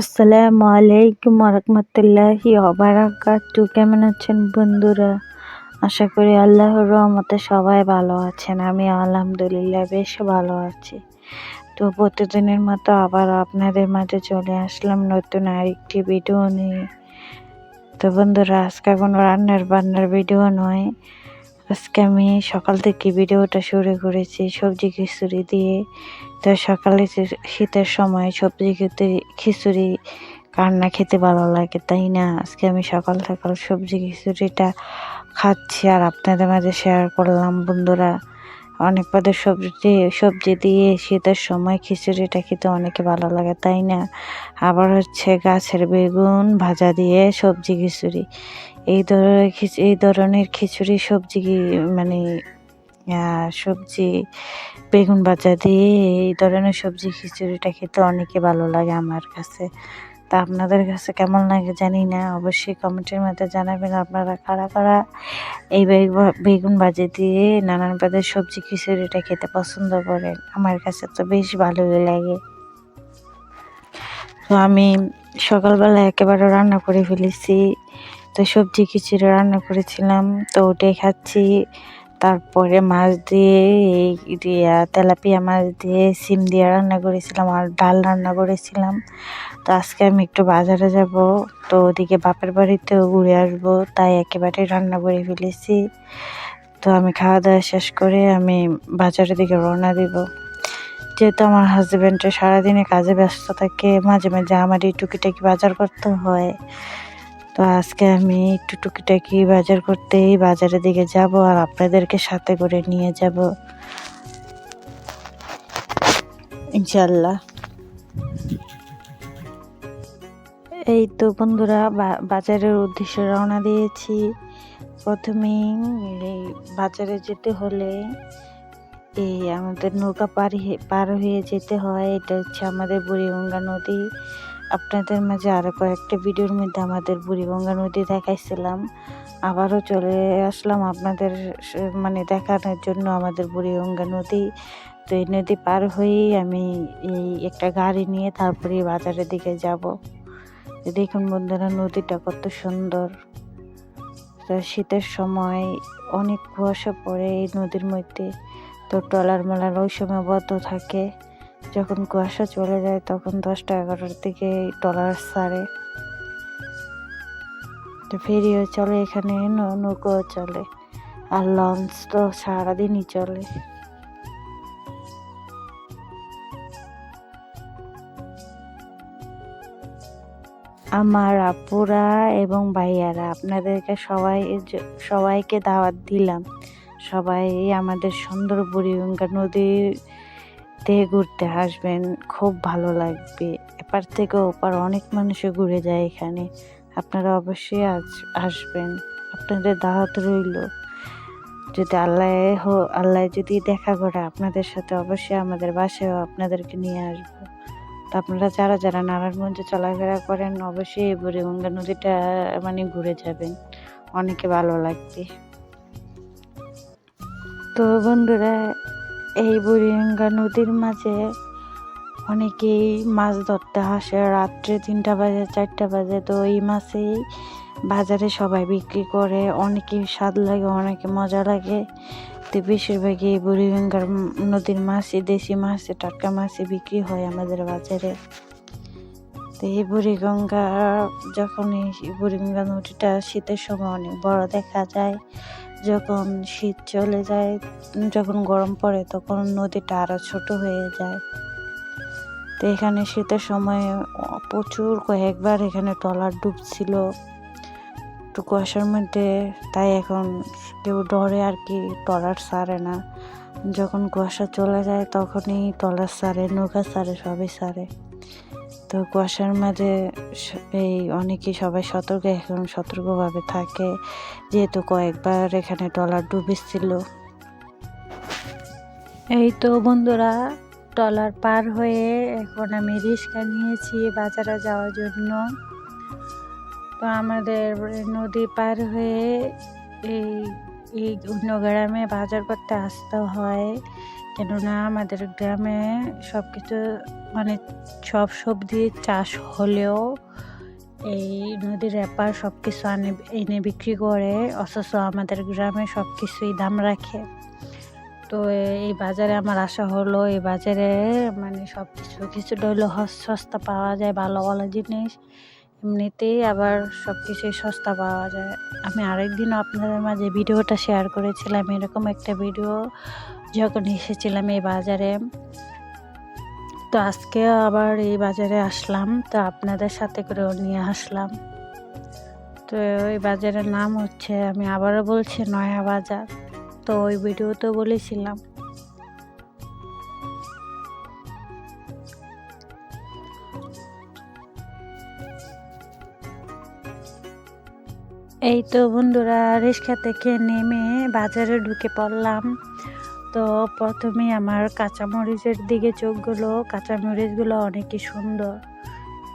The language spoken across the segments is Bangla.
আসসালামু আলাইকুম রহমতুল্লাহি অবারাকাতু কেমন আছেন বন্ধুরা? আশা করি আল্লাহর রহমতে সবাই ভালো আছেন আমি আলহামদুলিল্লাহ বেশ ভালো আছি। তো প্রতিদিনের মতো আবার আপনাদের মাঝে চলে আসলাম নতুন আরেকটি ভিডিও নিয়ে। তো বন্ধুরা, আজকে কোনো রান্নার বান্নার ভিডিও নয়। আজকে আমি সকাল থেকে ভিডিওটা শুরু করেছি, সবজি খিচুড়ি দিয়ে। তো সকালে শীতের সময় সবজি খেতে খিচুড়ি, কান্না খেতে ভালো লাগে, তাই না? আজকে আমি সকাল সকাল সবজি, খিচুড়িটা খাচ্ছি আর আপনাদের মাঝে শেয়ার করলাম। বন্ধুরা, অনেক পদের সবজি সবজি দিয়ে শীতের সময় খিচুড়িটা খেতে অনেকে ভালো লাগে, তাই না? আবার হচ্ছে গাছের বেগুন ভাজা দিয়ে সবজি, খিচুড়ি। এই ধরনের এই ধরনের খিচুড়ি, সবজি মানে সবজি, বেগুন ভাজা দিয়ে এই ধরনের সবজি খিচুড়িটা খেতে অনেকে ভালো লাগে আমার কাছে। তা আপনাদের কাছে কেমন লাগে জানি না, অবশ্যই কমেন্টের মধ্যে জানাবেন আপনারা কারা কারা এই বেগুন ভাজি দিয়ে নানান পদের সবজি খিচুড়িটা খেতে পছন্দ করেন, আমার কাছে তো বেশ ভালোই লাগে। তো আমি সকালবেলা একেবারে রান্না করে ফেলেছি, তো সবজি খিচুড়ি রান্না করেছিলাম, তো ওটাই খাচ্ছি। তারপরে মাছ দিয়ে এই দিয়া তেলাপিয়া মাছ দিয়ে সিম দিয়ে রান্না করেছিলাম আর ডাল রান্না করেছিলাম। তো আজকে আমি একটু বাজারে যাব, তো ওদিকে বাপের বাড়িতেও ঘুরে আসব, তাই একেবারে রান্না করে ফেলেছি। তো আমি খাওয়া দাওয়া শেষ করে আমি বাজারের দিকে রওনা দিব। যেহেতু আমার হাজব্যান্ডের সারাদিনে কাজে ব্যস্ত থাকে, মাঝে মাঝে আমার এই টুকিটাকি বাজার করতে হয়। তো আজকে আমি একটু টুকিটাকি বাজার করতেই বাজারের দিকে যাব আর আপনাদেরকে সাথে করে নিয়ে যাব। ইনশাল্লাহ এই তো বন্ধুরা বাজারের উদ্দেশ্যে রওনা দিয়েছি। প্রথমেই এই বাজারে যেতে হলে এই আমাদের নৌকা পার পার হয়ে যেতে হয়। এটা হচ্ছে আমাদের বুড়িগঙ্গা নদী। আপনাদের মাঝে আরও কয়েকটা ভিডিওর মধ্যে আমাদের বুড়িগঙ্গা নদী দেখাইছিলাম। আবারও চলে আসলাম আপনাদের মানে দেখানোর জন্য আমাদের বুড়িগঙ্গা নদী। তো এই নদী পার হয়েই আমি এই একটা গাড়ি নিয়ে তারপরে বাজারের দিকে যাব। দেখুন বন্ধুরা, নদীটা কত সুন্দর। তো শীতের সময় অনেক কুয়াশা পড়ে এই নদীর মধ্যে। তো ট্রলার মেলার ওই সময় বদ্ধ থাকে। যখন কুয়াশা চলে যায় তখন দশটা এগারোটার দিকে ট্রলার সারে। ফেরিও চলে, এখানে নৌকো চলে, আর লঞ্চ তো সারাদিনই চলে। আমার আপুরা এবং ভাইয়ারা, আপনাদেরকে সবাই সবাইকে দাওয়াত দিলাম। সবাই আমাদের সুন্দর বুড়িগঙ্গা নদীতে ঘুরতে আসবেন। খুব ভালো লাগবে। এপার থেকে ওপার অনেক মানুষে ঘুরে যায় এখানে। আপনারা অবশ্যই আজ আসবেন। আপনাদের দাওয়াত রইল। যদি আল্লাহ আল্লাহ যদি দেখা করে আপনাদের সাথে, অবশ্যই আমাদের বাসায়ও আপনাদেরকে নিয়ে আসব। তো আপনারা যারা যারা নারায়ণগঞ্জে চলাফেরা করেন, অবশ্যই এই বুড়িগঙ্গা নদীটা মানে ঘুরে যাবেন। অনেকে ভালো লাগবে। তো বন্ধুরা এই বুড়িগঙ্গা নদীর মাঝে অনেকেই মাছ ধরতে আসে। রাত্রে তিনটা বাজে, চারটা বাজে। তো এই মাছেই বাজারে সবাই বিক্রি করে। অনেকে স্বাদ লাগে, অনেকে মজা লাগে। তো বেশিরভাগই এই বুড়িগঙ্গার নদীর মাছই, দেশি মাছ টাটকা মাছই বিক্রি হয় আমাদের বাজারে। তো এই বুড়িগঙ্গা, যখন এই বুড়িগঙ্গা নদীটা শীতের সময় অনেক বড় দেখা যায় যখন শীত চলে যায়, যখন গরম পড়ে, তখন নদীটা আরও ছোট হয়ে যায়। তো এখানে শীতের সময় প্রচুর কয়েকবার এখানে ট্রলার ডুবছিল। একটু কুয়াশার মধ্যে, তাই এখন কেউ ডরে আর কি ট্রলার সারে না। যখন কুয়াশা চলে যায়, তখনই ট্রলার সারে, নৌকা সারে, সবই সারে। তো কুয়াশার মাঝে এই অনেকেই সবাই সতর্ক, এখন সতর্কভাবে থাকে। যেহেতু কয়েকবার এখানে ট্রলার ডুবেছিল। এই তো বন্ধুরা ট্রলার পার হয়ে এখন আমি রিক্সা নিয়েছি বাজারে যাওয়ার জন্য। তো আমাদের নদী পার হয়ে এই এই অন্য গ্রামে বাজার করতে আসতে হয়। কেননা আমাদের গ্রামে সব কিছু মানে সব সবজি চাষ হলেও এই নদীর এপার সব কিছু আনে, এনে বিক্রি করে, অথচ আমাদের গ্রামে সব কিছুই দাম রাখে। তো এই বাজারে আমার আশা হলো, এই বাজারে মানে সব কিছু কিছুটা হলো সস্তা পাওয়া যায়, ভালো ভালো জিনিস। এমনিতেই আবার সব কিছুই সস্তা পাওয়া যায়। আমি আরেক আরেকদিনও আপনাদের মাঝে ভিডিওটা শেয়ার করেছিলাম, এরকম একটা ভিডিও যখন এসেছিলাম এই বাজারে। তো আজকে আবার এই বাজারে আসলাম, তো আপনাদের সাথে করেও নিয়ে আসলাম। তো ওই বাজারের নাম হচ্ছে, আমি আবারও বলছি, নয়া বাজার। তো ওই ভিডিওতেও বলেছিলাম এই তো বন্ধুরা, রিক্সা থেকে নেমে বাজারে ঢুকে পড়লাম। তো প্রথমে আমার কাঁচামরিচের দিকে চোখগুলো কাঁচামরিচগুলো অনেকই সুন্দর।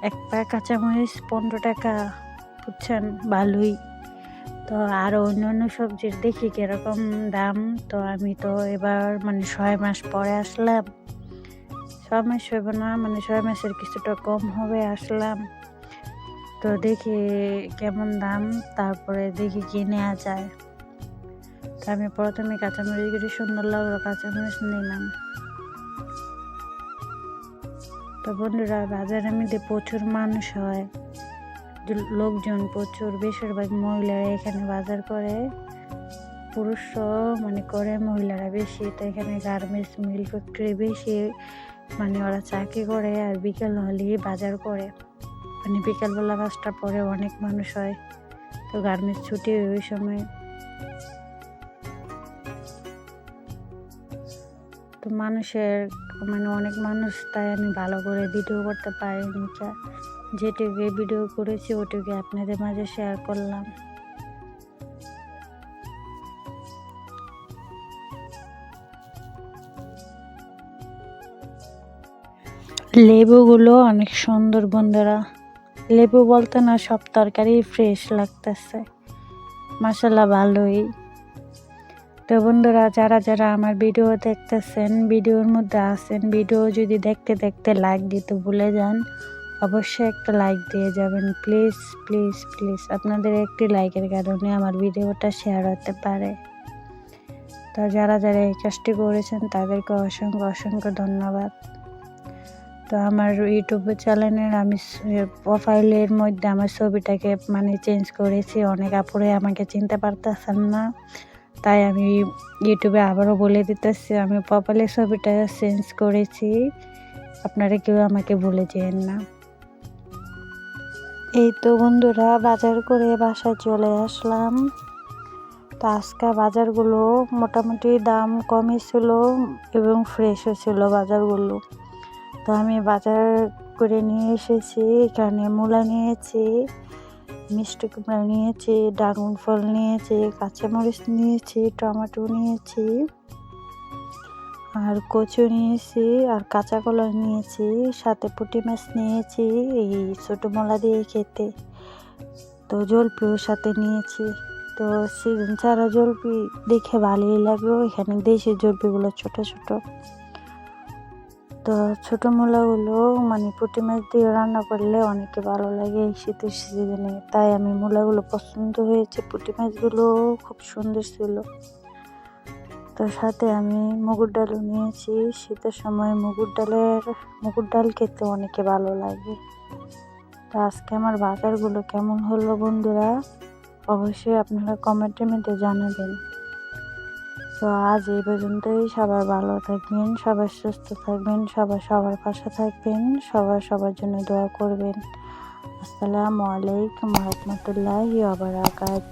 এক পা কাঁচামরিচ পনেরো টাকা, বুঝছেন? ভালোই। তো আর অন্য অন্য সবজির দেখি কীরকম দাম। তো আমি তো এবার মানে ছয় মাস পরে আসলাম। ছয় মাস হবে না মানে ছয় মাসের কিছুটা কম হবে, আসলাম। তো দেখি কেমন দাম তারপরে দেখি কি নেওয়া যায়। তো আমি প্রথমে কাঁচামরিচগুলি সুন্দর লাগল কাঁচামরিচ নিলাম। তো বন্ধুরা বাজারের মধ্যে প্রচুর মানুষ হয় লোকজন প্রচুর বেশিরভাগ মহিলারা এখানে বাজার করে। পুরুষও মানে করে মহিলারা বেশি। তো এখানে গার্মেন্টস মিল ফ্যাক্টরি বেশি। মানে ওরা চাকরি করে আর বিকেল হলেই বাজার করে। মানে বিকালবেলা পাঁচটা পরে অনেক মানুষ হয়। তো গার্মেন্টস ছুটি ওই সময়। তো মানুষের মানে অনেক মানুষ, তাই আমি ভালো করে ভিডিও করতে পারিনি। যেটুকু ভিডিও করেছি ওটুকু আপনাদের মাঝে শেয়ার করলাম। লেবুগুলো অনেক সুন্দর বন্ধুরা। লেবু বলতে না, সব তরকারি ফ্রেশ লাগতেছে। মশলা ভালোই। তো বন্ধুরা, যারা যারা আমার ভিডিও দেখতেছেন, ভিডিওর মধ্যে আছেন, ভিডিও যদি দেখতে দেখতে লাইক দিতে ভুলে যান, অবশ্যই একটা লাইক দিয়ে যাবেন। প্লিজ প্লিজ প্লিজ আপনাদের একটি লাইকের কারণে আমার ভিডিওটা শেয়ার হতে পারে। তো যারা যারা এই কাজটি করেছেন, তাদেরকে অসংখ্য অসংখ্য ধন্যবাদ। তো আমার ইউটিউব চ্যানেলের আমি প্রোফাইলের মধ্যে আমার ছবিটাকে মানে চেঞ্জ করেছি। অনেক আপুরে আমাকে চিনতে পারতেছেন না। তাই আমি ইউটিউবে আবারও বলে দিতেছি, আমি প্রোফাইলের ছবিটা চেঞ্জ করেছি। আপনারা কেউ আমাকে ভুলে যেন না। এই তো বন্ধুরা, বাজার করে বাসায় চলে আসলাম। তো আজকে বাজারগুলো মোটামুটি দাম কমই ছিল এবং ফ্রেশও ছিল বাজারগুলো। তো আমি বাজার করে নিয়ে এসেছি, এখানে মূলা নিয়েছি, মিষ্টি কুমড়া নিয়েছি ড্রাগন ফল নিয়েছি, কাঁচামরিচ নিয়েছি, টমেটো নিয়েছি, আর কচু নিয়েছি, আর কাঁচা কলা নিয়েছি, সাথে পুঁটি মাছ নিয়েছি, এই ছোটো মোলা দিয়ে খেতে। তো জলপিও সাথে নিয়েছি। তো সিজন ছাড়া জলপি দেখে ভালোই লাগল, এখানে দেশি জলপিগুলো ছোট ছোট। তো ছোটো মূলাগুলো মানে পুঁটি মাছ দিয়ে রান্না করলে অনেকে ভালো লাগে এই শীতের সিজনে। তাই আমি মূলাগুলো পছন্দ হয়েছে। পুঁটি মাছগুলো খুব সুন্দর ছিল। তো সাথে আমি মুগুর ডালও নিয়েছি। শীতের সময় মুগুর ডালের, মুগুর ডাল খেতে অনেকে ভালো লাগে। তো আজকে আমার বাজারগুলো কেমন হলো বন্ধুরা? অবশ্যই আপনারা কমেন্টের মধ্যে জানাবেন। তো আজ এই পর্যন্তই। সবাই ভালো থাকবেন, সবাই সুস্থ থাকবেন, সবাই সবার পাশে থাকবেন, সবাই সবার জন্য দোয়া করবেন। আসসালামু আলাইকুম রহমতুল্লাহ আবরাকাত